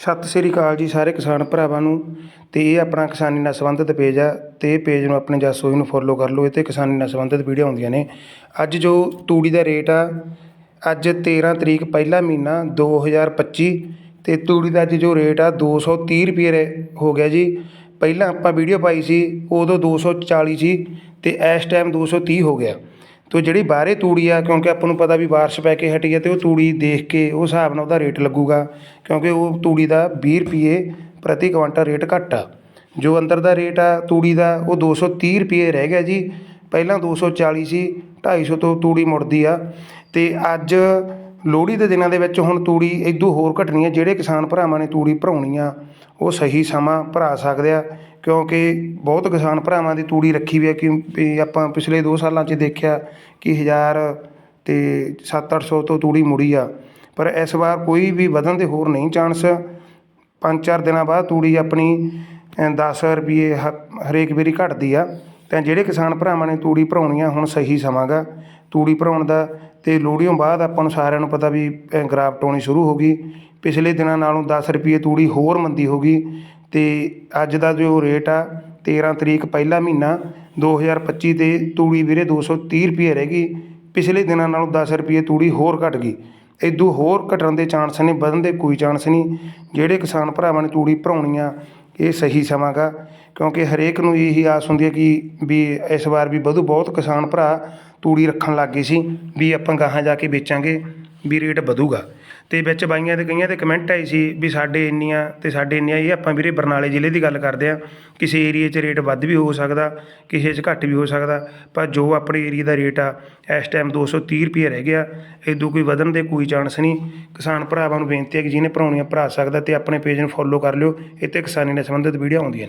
ਸਤਿ ਸ੍ਰੀ ਅਕਾਲ ਜੀ ਸਾਰੇ ਕਿਸਾਨ ਭਰਾਵਾਂ ਨੂੰ ਤੇ ਇਹ ਆਪਣਾ ਕਿਸਾਨੀ ਨਾਲ ਸੰਬੰਧਿਤ ਪੇਜ ਆ ਤੇ ਇਹ ਪੇਜ ਨੂੰ ਆਪਣੇ ਜਸੋਈ ਨੂੰ ਫੋਲੋ ਕਰ ਲਓ, ਇਹ 'ਤੇ ਕਿਸਾਨੀ ਨਾਲ ਸੰਬੰਧਿਤ ਵੀਡੀਓ ਆਉਂਦੀਆਂ ਨੇ। ਅੱਜ ਜੋ ਤੂੜੀ ਦਾ ਰੇਟ ਆ, ਅੱਜ 13 ਤਰੀਕ ਪਹਿਲਾ ਮਹੀਨਾ 2025 ਤੇ ਤੂੜੀ ਦਾ ਅੱਜ ਜੋ ਰੇਟ ਆ 230 ਰੁਪਏ ਰੇ- ਹੋ ਗਿਆ ਜੀ। ਪਹਿਲਾਂ ਆਪਾਂ ਵੀਡੀਓ ਪਾਈ ਸੀ, ਉਦੋਂ 240 ਸੀ ਤੇ ਇਸ ਟਾਈਮ 230 ਹੋ ਗਿਆ। ਤੋ ਜਿਹੜੀ ਬਾਹਰੇ ਤੂੜੀ ਆ, ਕਿਉਂਕਿ ਆਪਾਂ ਨੂੰ ਪਤਾ ਵੀ ਬਾਰਿਸ਼ ਪੈ ਕੇ ਹਟੀ ਹੈ ਅਤੇ ਉਹ ਤੂੜੀ ਦੇਖ ਕੇ ਉਹ ਹਿਸਾਬ ਨਾਲ ਉਹਦਾ ਰੇਟ ਲੱਗੂਗਾ, ਕਿਉਂਕਿ ਉਹ ਤੂੜੀ ਦਾ ਵੀਹ ਰੁਪਈਏ ਪ੍ਰਤੀ ਕੁਆਂਟਲ ਰੇਟ ਘੱਟ ਆ। ਜੋ ਅੰਦਰ ਦਾ ਰੇਟ ਆ ਤੂੜੀ ਦਾ, ਉਹ ਦੋ ਸੌ ਤੀਹ ਰੁਪਈਏ ਰਹਿ ਗਿਆ ਜੀ। ਪਹਿਲਾਂ 240 ਸੀ ਢਾਈ ਸੌ ਤੋਂ ਤੂੜੀ ਮੁੜਦੀ ਆ। ਅਤੇ ਅੱਜ ਲੋਹੜੀ ਦੇ ਦਿਨਾਂ ਦੇ ਵਿੱਚ ਹੁਣ ਤੂੜੀ ਇਦੋਂ ਹੋਰ ਘਟਣੀ ਹੈ ਜਿਹੜੇ ਕਿਸਾਨ ਭਰਾਵਾਂ ਨੇ ਤੂੜੀ ਭਰਾਉਣੀ ਆ ਉਹ ਸਹੀ ਸਮਾਂ ਭਰਾ ਸਕਦੇ ਆ ਕਿਉਂਕਿ ਬਹੁਤ ਕਿਸਾਨ ਭਰਾਵਾਂ ਦੀ ਤੂੜੀ ਰੱਖੀ ਵੀ ਹੈ ਕਿ ਵੀ ਆਪਾਂ ਪਿਛਲੇ 2 ਸਾਲਾਂ 'ਚ ਦੇਖਿਆ ਕਿ 1000 ਤੇ 7-800 ਤੋਂ ਤੂੜੀ ਮੁੜੀ ਆ ਪਰ ਇਸ ਵਾਰ ਕੋਈ ਵੀ ਵਧਣ ਦੇ ਹੋਰ ਨਹੀਂ ਚਾਂਸ। ਪੰਜ ਚਾਰ ਦਿਨਾਂ ਬਾਅਦ ਤੂੜੀ ਆਪਣੀ ਅ, 10 ਰੁਪਏ ਹ- ਹਰੇਕ ਵਾਰੀ ਘਟਦੀ ਆ। ਤਾਂ ਜਿਹੜੇ ਕਿਸਾਨ ਭਰਾਵਾਂ ਨੇ ਤੂੜੀ ਭਰਾਉਣੀ ਆ ਹੁਣ ਸਹੀ ਸਮਾਂ ਗਾ ਤੂੜੀ ਭਰਾਉਣ ਦਾ ਅਤੇ ਲੋਹੜੀਓਂ ਬਾਅਦ ਆਪਾਂ ਨੂੰ ਸਾਰਿਆਂ ਨੂੰ ਪਤਾ ਵੀ ਅ, ਗਰਾਫਟ ਆਉਣੀ ਸ਼ੁਰੂ ਹੋ ਗਈ। ਪਿਛਲੇ ਦਿਨਾਂ ਨਾਲੋਂ ਦਸ ਰੁਪਈਏ ਤੂੜੀ ਹੋਰ ਮੰਦੀ ਹੋ ਗਈ ਅਤੇ ਅੱਜ ਦਾ ਜੋ ਰੇਟ ਆ 13 ਤਰੀਕ ਪਹਿਲਾ ਮਹੀਨਾ 2025 ਤੇ ਤੂੜੀ ਵੀਰੇ ਦੋ ਸੌ ਤੀਹ ਰੁਪਈਏ ਰਹਿ ਗਈ। ਪਿਛਲੇ ਦਿਨਾਂ ਨਾਲੋਂ ਦਸ ਰੁਪਈਏ ਤੂੜੀ ਹੋਰ ਘਟ ਗਈ। ਇਦੋਂ ਹੋਰ ਘਟਣ ਦੇ ਚਾਂਸ ਨੇ ਵਧਣ ਦੇ ਕੋਈ ਚਾਂਸ ਨਹੀਂ। ਜਿਹੜੇ ਕਿਸਾਨ ਭਰਾਵਾਂ ਨੇ ਤੂੜੀ ਭਰਾਉਣੀ ਆ ਇਹ ਸਹੀ ਸਮਾਂ ਗਾ ਕਿਉਂਕਿ ਹਰੇਕ ਨੂੰ ਇਹੀ ਆਸ ਹੁੰਦੀ ਹੈ ਕਿ ਵੀ ਇਸ ਵਾਰ ਵੀ ਵਧੂ, ਬਹੁਤ ਕਿਸਾਨ ਭਰਾ ਤੂੜੀ ਰੱਖਣ ਲੱਗ ਗਏ ਸੀ, ਵੀ ਆਪਾਂ ਗਾਹਾਂ ਜਾ ਕੇ ਵੇਚਾਂਗੇ, ਵੀ ਰੇਟ ਵਧੂਗਾ। ਅਤੇ ਵਿੱਚ ਬਾਈਆਂ ਦੇ ਕਈਆਂ ਦੇ ਕਮੈਂਟ ਆਏ ਸੀ ਵੀ ਸਾਡੇ ਇੰਨੀਆਂ ਅਤੇ ਸਾਡੇ ਇੰਨੀਆਂ, ਇਹ ਆਪਾਂ ਵੀਰੇ ਬਰਨਾਲੇ ਜ਼ਿਲ੍ਹੇ ਦੀ ਗੱਲ ਕਰਦੇ ਹਾਂ। ਕਿਸੇ ਏਰੀਏ 'ਚ ਰੇਟ ਵੱਧ ਵੀ ਹੋ ਸਕਦਾ, ਕਿਸੇ 'ਚ ਘੱਟ ਵੀ ਹੋ ਸਕਦਾ, ਪਰ ਜੋ ਆਪਣੇ ਏਰੀਏ ਦਾ ਰੇਟ ਆ, ਇਸ ਟਾਈਮ 230 ਰੁਪਏ ਰਹਿ ਗਿਆ। ਇਦੋਂ ਕੋਈ ਵਧਣ ਦੇ ਕੋਈ ਚਾਂਸ ਨਹੀਂ। ਕਿਸਾਨ ਭਰਾਵਾਂ ਨੂੰ ਬੇਨਤੀ ਹੈ ਕਿ ਜਿਹਨੇ ਭਰਾਉਣੀਆਂ ਭਰਾ ਸਕਦਾ ਅਤੇ ਆਪਣੇ ਪੇਜ ਨੂੰ ਫੋਲੋ ਕਰ ਲਿਓ। ਇੱਥੇ ਕਿਸਾਨੀ ਨਾਲ ਸੰਬੰਧਿਤ ਵੀਡੀਓ ਆਉਂਦੀਆਂ ਨੇ।